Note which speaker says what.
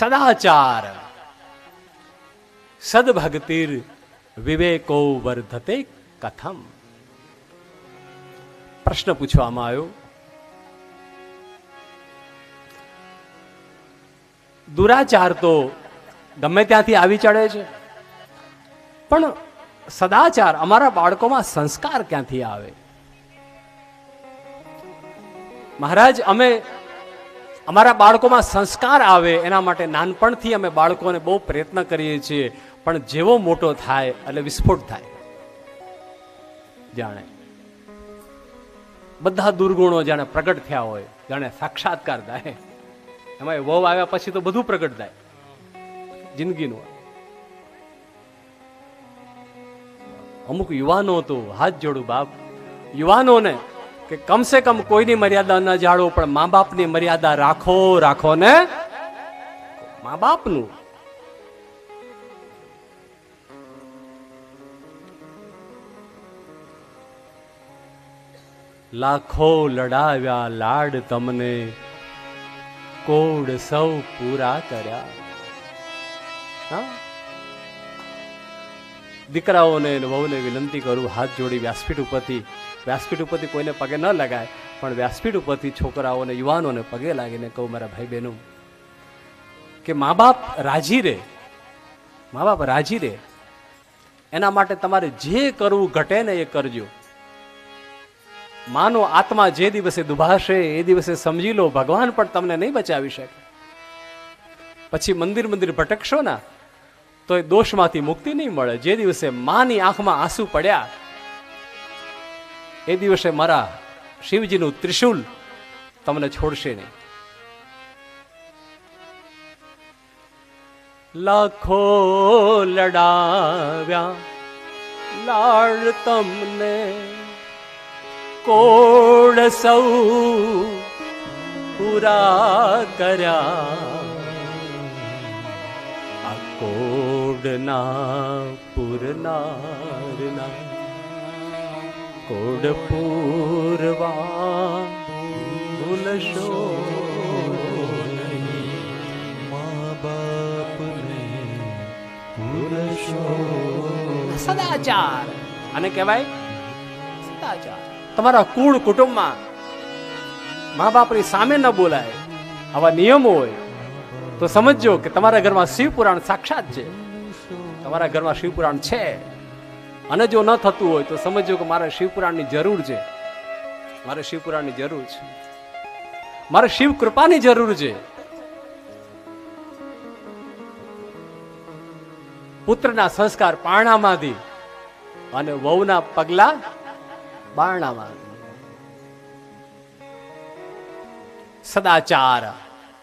Speaker 1: સદાચાર સદભક્તિર વિવેકો વર્ધતે કથમ પ્રશ્ન પૂછવામાં આવ્યો દુરાચાર તો ગમે ત્યાંથી આવી ચડે છે પણ સદાચાર અમારા બાળકોમાં સંસ્કાર ક્યાંથી આવે મહારાજ અમે અમારા બાળકોમાં સંસ્કાર આવે એના માટે નાનપણથી અમે બાળકોને બહુ પ્રયત્ન કરીએ છીએ, પણ જેવો મોટો થાય એટલે વિસ્ફોટ થાય. જાણે બધા દુર્ગુણો જાણે પ્રગટ થયા હોય, જાણે સાક્ષાત્કાર થાય. એમાં વહુ આવ્યા પછી તો બધું પ્રગટ થાય. જિંદગીનું. અમુક યુવાનો હતું હાથ જોડું બાપ. યુવાનોને કે કમસે કમ કોઈની મર્યાદા ન જાળવો, પણ મા બાપની મર્યાદા રાખો રાખો ને. મા બાપનું લાખો લડાવ્યા લાડ તમને, કોડ સૌ પૂરા કર્યા. હા? દીકરાઓને અને વહુને વિનંતી કરું, હાથ જોડી વ્યાસપીઠ ઉપરથી વ્યાસપીઠ ઉપરથી કોઈને પગે ન લગાય, પણ વ્યાસપીઠ ઉપરથી છોકરાઓને યુવાનોને પગે લાગીને કહું, મારા ભાઈ બહેનો કે મા બાપ રાજી રહે મા બાપ રાજી રહે એના માટે તમારે જે કરવું ઘટે ને એ કરજો. માનો આત્મા જે દિવસે દુભાશે, એ દિવસે સમજી લો, ભગવાન પણ તમને નહીં બચાવી શકે. પછી મંદિર મંદિર ભટકશો ના તો એ દોષમાંથી મુક્તિ નહીં મળે. જે દિવસે માની આંખમાં આંસુ પડ્યા, એ દિવસે મારા શિવજીનું ત્રિશુલ તમને છોડશે નહીં. લાખો લડાવ્યા લાડ તમને કોડ સૌ પૂરા કર્યા. કોડના પુરનારના કોડ પૂરવા ભૂલશો
Speaker 2: મા બાપને ભૂલશો
Speaker 1: સદાચાર. અને કહેવાય? સદાચાર. તમારા કુળ કુટુંબમાં મા બાપની સામે ન બોલાય. આવા નિયમો હોય. તો સમજજો કે તમારા ઘરમાં શિવ પુરાણ સાક્ષાત છે. તમારા ઘરમાં શિવ પુરાણ છે. અને જો ન થતું હોય તો સમજજો કે મારે શિવ પુરાણની જરૂર છે. મારે શિવ પુરાણની જરૂર છે. મારે શિવ કૃપાની જરૂર છે. પુત્રના સંસ્કાર પારણામાંથી અને વહુના પગલા બારણામાં સદાચાર.